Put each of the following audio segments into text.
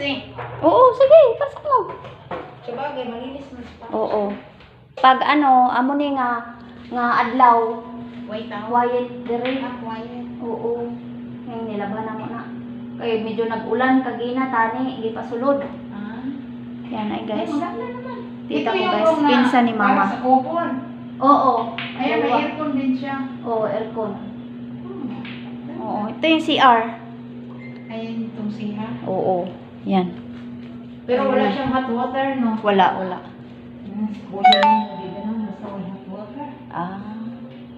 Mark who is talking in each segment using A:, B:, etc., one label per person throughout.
A: eh.
B: Oo, sige, pasok mo.
A: Sabagay, malinis mo sa
B: Oo. Pag ano, amo ni nga nga adlaw,
A: Wait out.
B: quiet dire.
A: Ah, quiet.
B: Oo. Ngayon nilaban mo na. Kay medyo nag-ulan kagina tani, di pa sulod.
A: Ah.
B: Yan ay guys.
A: Ay.
B: Tita ko
A: yung
B: guys, pinsan ni mama.
A: Para sa kupon.
B: Oo.
A: Ayan, may aircon din siya.
B: Oo, aircon.
A: Hmm.
B: Oo, ito yung CR.
A: Ayan itong siha.
B: Oo. Yan.
A: Pero wala siyang hot water, no?
B: Wala, wala.
A: Hmm. Wala yung hindi na basta hot water.
B: Ah.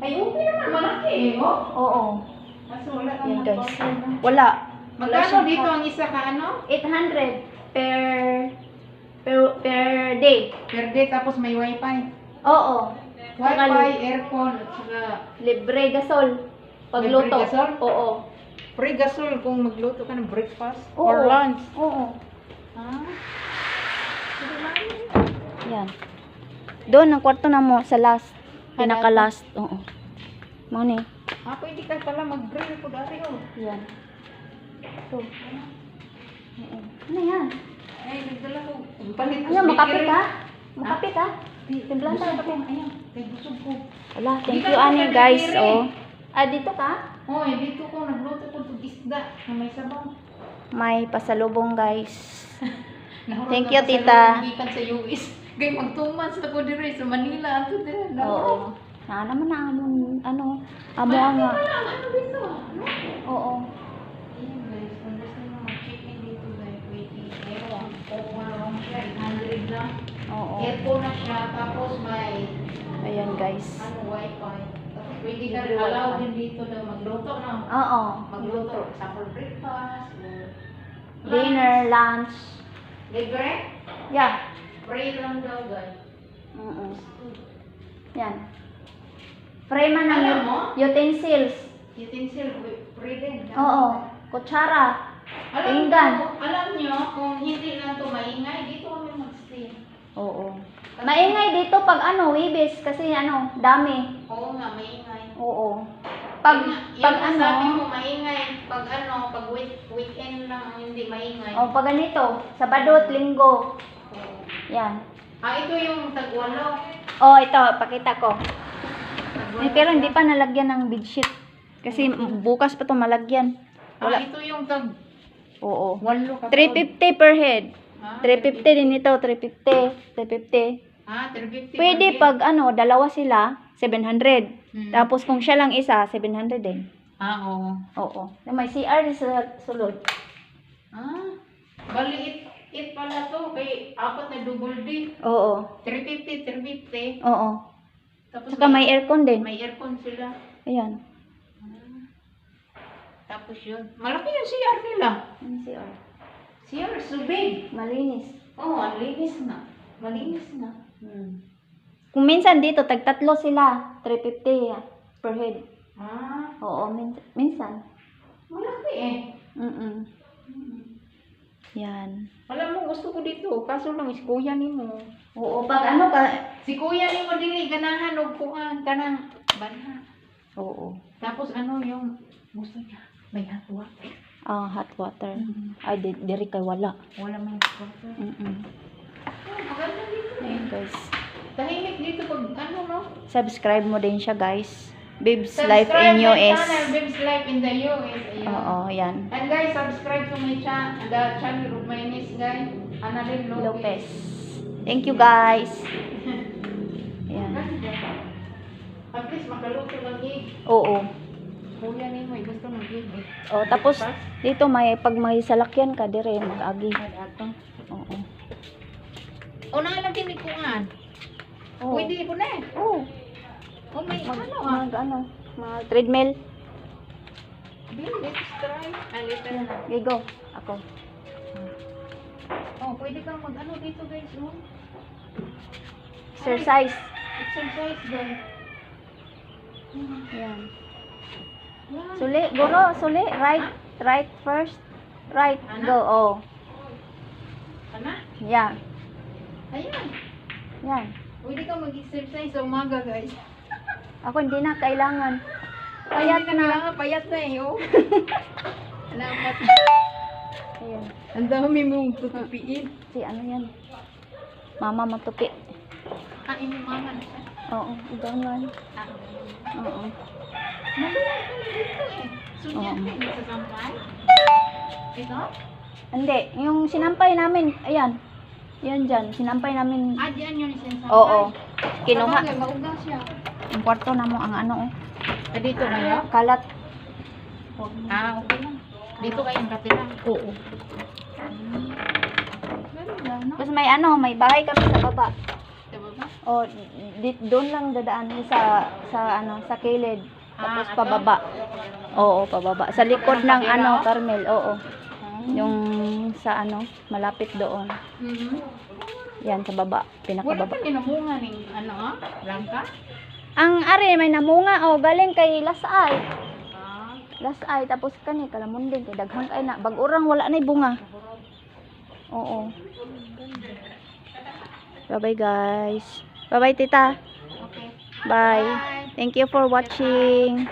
A: Ay, okay naman. Malaki eh, oh.
B: Oo.
A: Kaso wala kang hot
B: guys.
A: water, no?
B: Wala.
A: Magkano dito ang isa ka, ano?
B: 800 per per per day.
A: Per day, tapos may wifi.
B: Oo.
A: Wifi, aircon, at saka
B: libre gasol. Pagluto.
A: Libre gasol?
B: Oo.
A: Free gasol kung magluto ka ng breakfast
B: Oo.
A: or lunch.
B: Oo.
A: Ah. Lang.
B: Yan. Doon ang kwarto na mo sa last. Pinaka last. Oo. Mo ni.
A: Ah, pwede ka pala mag-grill po dari, oh.
B: Yan. Ito. Oo. Ano yan?
A: Ay, nagdala ko. Palit
B: makape ka? Makape ka? Timplan
A: Busog
B: tayo.
A: ko. Ayan, kay busog ko.
B: Wala, thank you ani guys. Oh. Ah, dito ka?
A: Oh, eh, dito ko nagluto ko isda na may sabaw.
B: May pasalubong guys. Thank you,
A: sa
B: tita.
A: gikan sa US. Gay mag two months na ko dire sa Manila ato dire.
B: Oo. Na naman na amon ano, amo ang nga.
A: Ano dito?
B: Oo.
A: Ayan guys, kung gusto mo mag-chicken dito guys, pwede. Meron. Opo na lang siya, 800 lang.
B: Oo.
A: Aircon na siya, tapos may
B: Ayan guys.
A: ano, wifi. Pwede ka rin allow
B: wifi.
A: din dito na magluto na.
B: Oo.
A: Magluto for breakfast. or
B: Dinner, lunch.
A: Libre?
B: Yeah.
A: Free lang daw guys.
B: Oo. Yan. Frame man ng
A: Alam
B: ut-
A: mo?
B: utensils.
A: Utensil, free din.
B: Oo. Kutsara.
A: Alam
B: Pinggan.
A: nyo, alam nyo, kung hindi lang ito maingay, dito kami mag-stay.
B: Oo. Maingay dito pag ano, wibis kasi ano, dami.
A: Oo nga, maingay.
B: Oo. Pag
A: Yung-
B: pag
A: yung sabi
B: ano,
A: mo maingay, pag ano, pag week, weekend lang ang hindi maingay.
B: oh, pag ganito, Sabado at Linggo.
A: Oo.
B: Yan.
A: Ah, ito yung tagwalo.
B: Oh, ito, pakita ko.
A: Tagwalo
B: Eh, pero hindi pa nalagyan ng bedsheet. Kasi bukas pa to malagyan.
A: Ah,
B: Wala.
A: ito yung tag
B: Oo.
A: walo ka.
B: 350 per head.
A: Ah,
B: 350 din ito, 350. 350.
A: Ah, 350.
B: Pwede pag ano, dalawa sila, 700.
A: Hmm.
B: Tapos kung siya lang isa, 700 din.
A: Ah, oo.
B: Oo. May CR sa sulod.
A: Ah, bali it, it pala to. Kay apat na double D.
B: Oo.
A: 350, 350.
B: Oo.
A: Tapos
B: Saka may aircon din.
A: may aircon sila.
B: Ayan.
A: Ah. Tapos yun. Malaki yung CR nila.
B: Ano CR?
A: CR so big.
B: Malinis.
A: Oh, ang linis na. Malinis na.
B: Hmm. Kung minsan dito, tag tatlo sila. 350 per head.
A: Ah,
B: Oo, min- minsan.
A: malaki eh.
B: Mm Yan.
A: Alam mo, gusto ko dito. Kaso lang, is kuya ni mo.
B: Oo, pag ano ka,
A: Si kuya ni mo dili, ganahan o kuhan, kanang banha.
B: oo.
A: Tapos ano yung gusto niya? May hot water.
B: Ah, hot water.
A: Mm.
B: Ay, di, diri kay wala.
A: Wala man hot water.
B: Mm-mm.
A: Oh, maganda dito eh.
B: Ayan, guys.
A: Tahimik dito pag ano no?
B: Subscribe mo din siya, guys. Bibs Life in US.
A: channel, Bibs Life in the US. Ayun.
B: Oo, yan.
A: And guys, subscribe to my channel, the channel of my niece guys, Annalyn Lopez.
B: Lopez. Thank you, guys. Yan.
A: At least makaluto ng gig.
B: Oo.
A: Kuya ni mo, gusto ng gig eh.
B: Oh, tapos dito may pag may salakyan ka dire mag-agi. Oo.
A: O na lang tinikuan.
B: Oo.
A: Pwede ko na eh.
B: Oo.
A: O may
B: Mag,
A: ano ah.
B: mag ano, mag treadmill.
A: Bill, let's try. Ay, later na.
B: Okay, go. Ako.
A: Oh, pwede kang mag ano dito guys. Oh.
B: Exercise.
A: Exercise guys.
B: Yan.
A: Yan.
B: Suli, guro, suli. Right, right first. Right,
A: Ano?
B: go. Oh.
A: Ana?
B: Yan.
A: Ayan.
B: Yan.
A: Pwede kang mag-exercise sa umaga guys.
B: Ako hindi na kailangan.
A: Payat
B: Payat na.
A: Kailangan payat na eh. Oh. Salamat.
B: Ayan.
A: Ang dami mong tutupiin.
B: Si ano yan? Mama matupi.
A: Ah, ini mama na siya.
B: Oo, doon yan.
A: Ah,
B: Oo.
A: maluwag ka na dito eh. So,
B: Oo.
A: din sa sampay. Ito?
B: Hindi, yung sinampay namin, ayan. Yan dyan, sinampay namin.
A: Ah, diyan yun yung sampay.
B: Oo. Kinuha.
A: Mauga siya.
B: Yung kwarto na mo ang ano, oh.
A: Ah, dito kayo?
B: Kalat.
A: Ah, okay lang. Dito kayo nakatira? Oo.
B: Tapos may ano, may bahay kami sa baba.
A: Diba ba?
B: O, di, doon lang dadaan sa, sa ano, sa kilid. Tapos
A: Ah,
B: pababa. Oo, pababa. Sa likod ng ano, Carmel, oo.
A: Ah.
B: Yung sa ano, malapit doon.
A: Mhm.
B: Yan, sa baba.
A: Wala
B: Pinakababa.
A: pa dinamunga ng ano ah? Langka?
B: Ang are, may namunga, oh, galing kay Lasay.
A: Ah.
B: Lasay, tapos kani, kalamundin, kay daghang kay na. Bag-urang, wala na bunga. Oo. Bye-bye, guys. Bye-bye, tita.
A: Okay.
B: Bye.
A: Bye.
B: Thank you for watching.